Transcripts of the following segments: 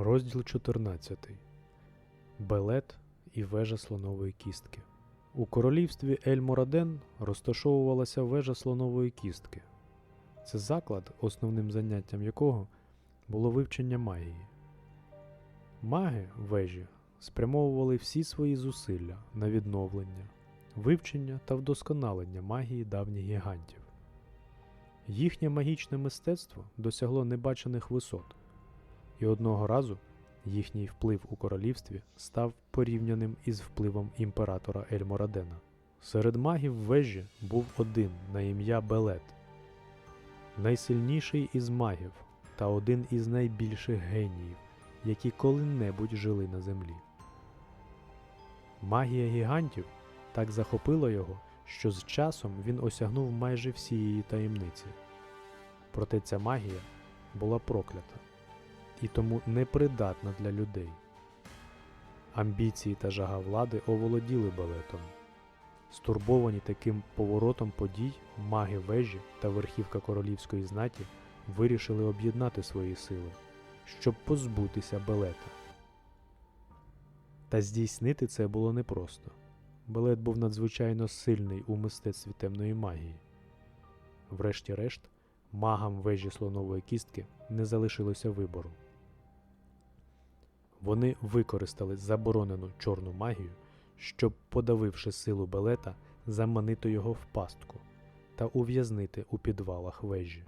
Розділ 14. Белет і вежа слонової кістки. У королівстві Ель-Мораден розташовувалася вежа слонової кістки. Це заклад, основним заняттям якого було вивчення магії. Маги вежі спрямовували всі свої зусилля на відновлення, вивчення та вдосконалення магії давніх гігантів. Їхнє магічне мистецтво досягло небачених висот, і одного разу їхній вплив у королівстві став порівняним із впливом імператора Ельморадена. Серед магів вежі був один на ім'я Белет, найсильніший із магів та один із найбільших геніїв, які коли-небудь жили на землі. Магія гігантів так захопила його, що з часом він осягнув майже всі її таємниці. Проте ця магія була проклята і тому непридатна для людей. Амбіції та жага влади оволоділи балетом. Стурбовані таким поворотом подій, маги вежі та верхівка королівської знаті вирішили об'єднати свої сили, щоб позбутися балета. Та здійснити це було непросто. Балет був надзвичайно сильний у мистецтві темної магії. Врешті-решт, магам вежі слонової кістки не залишилося вибору. Вони використали заборонену чорну магію, щоб, подавивши силу Белета, заманити його в пастку та ув'язнити у підвалах вежі.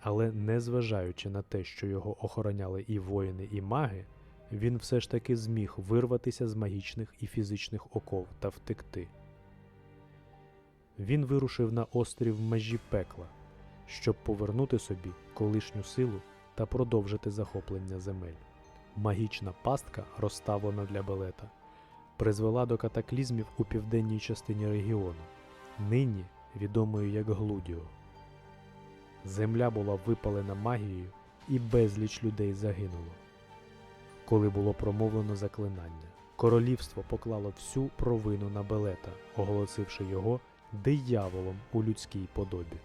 Але незважаючи на те, що його охороняли і воїни, і маги, він все ж таки зміг вирватися з магічних і фізичних оков та втекти. Він вирушив на острів межі пекла, щоб повернути собі колишню силу та продовжити захоплення земель. Магічна пастка, розставлена для Белета, призвела до катаклізмів у південній частині регіону, нині відомої як Глудіо. Земля була випалена магією, і безліч людей загинуло. Коли було промовлено заклинання, королівство поклало всю провину на Белета, оголосивши його дияволом у людській подобі.